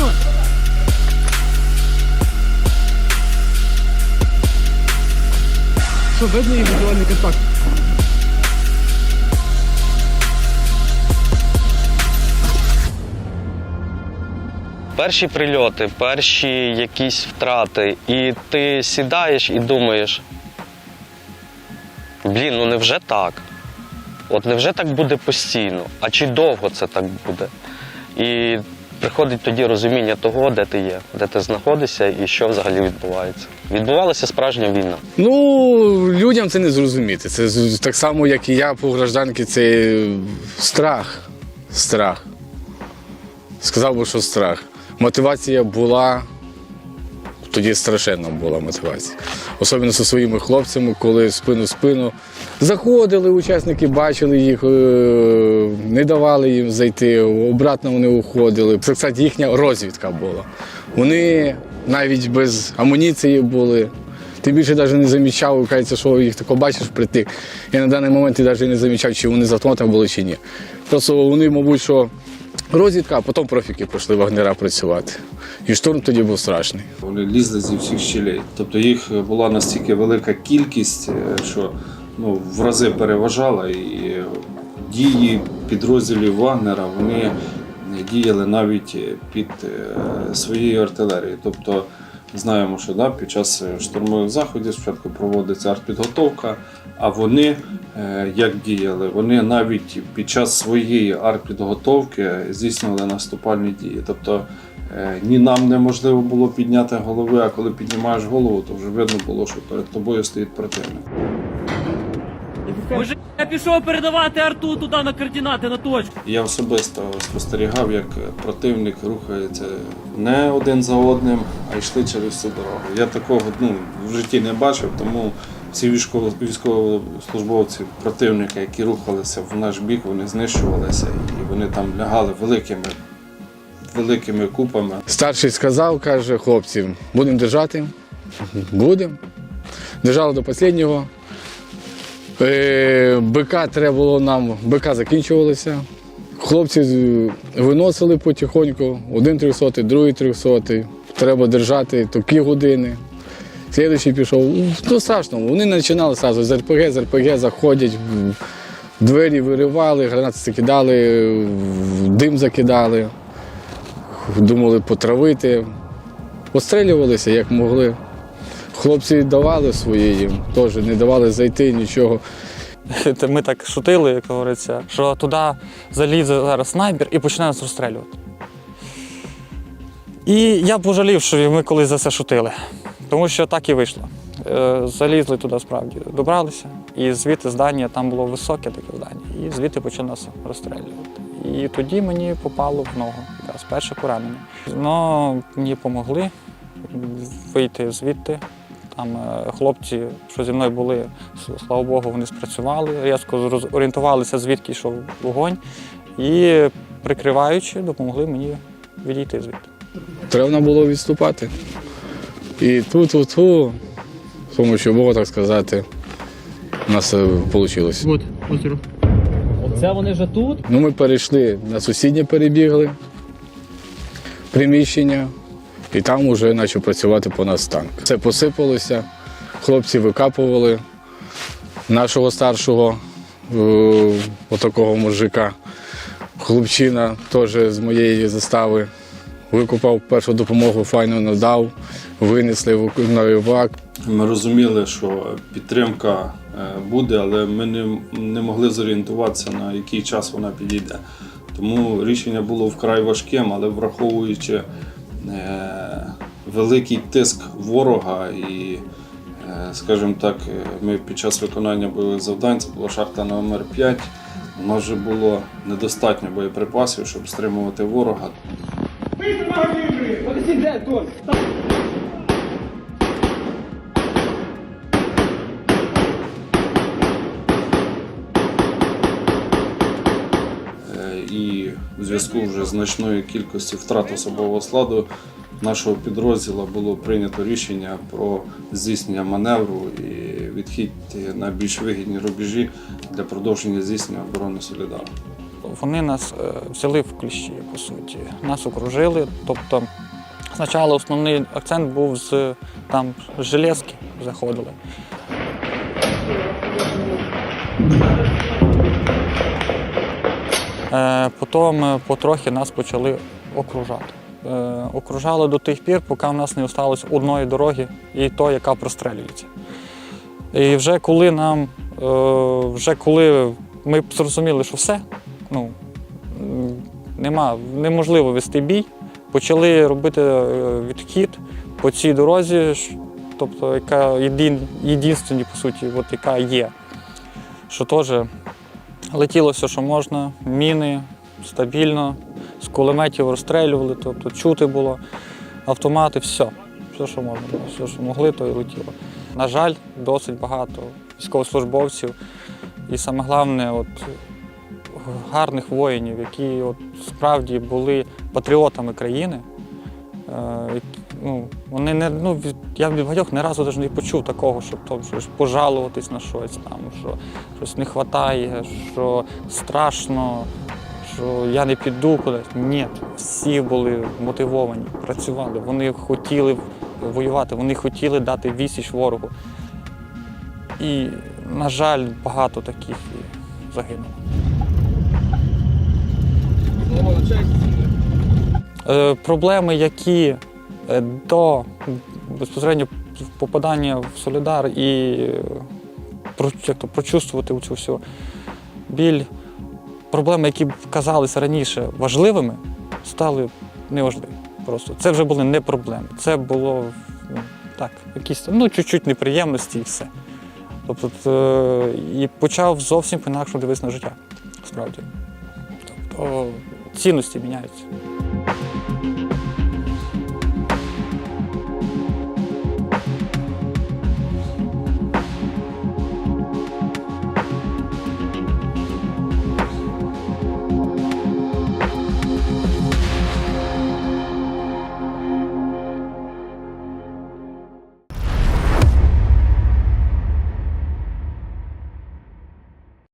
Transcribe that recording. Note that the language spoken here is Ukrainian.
Видно? Що, видно і візуальний контакт? Перші прильоти, перші якісь втрати, і ти сідаєш і думаєш. Блін, ну невже так? От невже так буде постійно? А чи довго це так буде? І приходить тоді розуміння того, де ти є, де ти знаходишся і що взагалі відбувається. Відбувалася справжня війна. Ну, людям це не зрозуміти. Це так само, як і я по гражданці, це страх. Страх. Сказав би, що страх. Мотивація була, тоді страшенна була мотивація. Особливо зі своїми хлопцями, коли спину в спину заходили, учасники бачили їх, е, не давали їм зайти, обратно вони уходили. Це, кстати, їхня розвідка була. Вони навіть без амуніції були. Ти більше навіть не замічав, кажеться, що їх тако бачиш притик. Я на даний момент і навіть не замічав, чи вони з автоматом були чи ні. Просто вони, мабуть, що розвідка, а потім профіки пішли вагнера працювати. І штурм тоді був страшний. Вони лізли зі всіх щелей. Тобто їх була настільки велика кількість, е, що ну, в рази переважала, і дії підрозділів Вагнера вони діяли навіть під е, своєю артилерією. Тобто знаємо, що да, під час штурмових заходів спочатку проводиться артпідготовка, а вони е, як діяли? Вони навіть під час своєї артпідготовки здійснювали наступальні дії. Тобто Е, Ні нам неможливо було підняти голови, а коли піднімаєш голову, то вже видно було, що перед тобою стоїть противник. Може, я пішов передавати арту туди на координати, на точку. Я особисто спостерігав, як противник рухається не один за одним, а йшли через всю дорогу. Я такого ну, в житті не бачив, тому військово- військовослужбовці противника, які рухалися в наш бік, вони знищувалися і вони там лягали великими, великими купами. Старший сказав, каже, хлопці, будемо держати. Будемо. Держали до останнього. Е, БК треба було нам, БК закінчувалися. Хлопці виносили потихоньку, один трьохсотий, другий трьохсотий. Треба держати такі години. Слідуючий пішов. Ну, страшно, вони починали одразу з РПГ, з РПГ заходять, двері виривали, гранати закидали, дим закидали думали потравити. Пострілювалися як могли. Хлопці давали свої їм, теж не давали зайти нічого. Ми так шутили, як говориться, що туди залізе зараз снайпер і почне нас розстрілювати. І я пожалів, що ми колись за це шутили, тому що так і вийшло. Е, Залізли туди справді, добралися, і звідти здання, там було високе таке здання, і звідти почали нас розстрілювати. І тоді мені попало в ногу, якраз перше поранення. Ну, мені допомогли вийти звідти. Там е, хлопці, що зі мною були, слава Богу, вони спрацювали, різко орієнтувалися, звідки йшов вогонь, і прикриваючи, допомогли мені відійти звідти. Треба було відступати. І ту-ту-ту, з допомогою Бога, так сказати, у нас вийшло. От, озеро. Оце вони вже тут. Ну, ми перейшли на сусіднє перебігли приміщення, і там вже почав працювати по нас танк. Це посипалося, хлопці викапували нашого старшого, е, отакого мужика. Хлопчина теж з моєї застави викупав першу допомогу, файно надав, винесли на івак. Ми розуміли, що підтримка е, буде, але ми не, не могли зорієнтуватися, на який час вона підійде. Тому рішення було вкрай важким, але враховуючи е, великий тиск ворога і, е, скажімо так, ми під час виконання бойових завдань, це була шахта номер 5 у нас вже було недостатньо боєприпасів, щоб стримувати ворога. Е, і у зв'язку вже значної кількості втрат особового складу нашого підрозділу було прийнято рішення про здійснення маневру і відхід на більш вигідні рубежі для продовження здійснення оборони Солідару. Вони нас е, взяли в кліщі, по суті. Нас окружили. Тобто, спочатку основний акцент був з там железки заходили. Е, Потім е, потрохи нас почали окружати. Окружали до тих пір, поки в нас не залишилось одної дороги, і то, яка прострелюється. І вже коли нам, вже коли ми зрозуміли, що все, ну, нема, неможливо вести бій, почали робити е, відхід по цій дорозі, тобто яка єдин, єдинственні, по суті, от яка є. Що теж летіло все, що можна, міни стабільно, з кулеметів розстрілювали, тобто чути було, автомати, все. Все, що можна, все, що могли, то і летіло. На жаль, досить багато військовослужбовців. І саме головне, от, гарних воїнів, які от, справді були патріотами країни. Е, ну, вони не, ну, я від багатьох не разу не почув такого, щоб там, щось пожалуватись на щось, там, що щось не вистачає, що страшно, що я не піду кудись. Ні, всі були мотивовані, працювали. Вони хотіли воювати, вони хотіли дати відсіч ворогу. І, на жаль, багато таких загинуло. Е, Проблеми, які е, до безпосередньо попадання в Солідар і е, як то, прочувствувати цю всю біль, проблеми, які казалися раніше важливими, стали неважливі. Просто це вже були не проблеми. Це було ну, так, якісь ну, чуть-чуть неприємності і все. Тобто, і почав зовсім по-інакшому дивитися на життя. Справді. Тобто цінності міняються.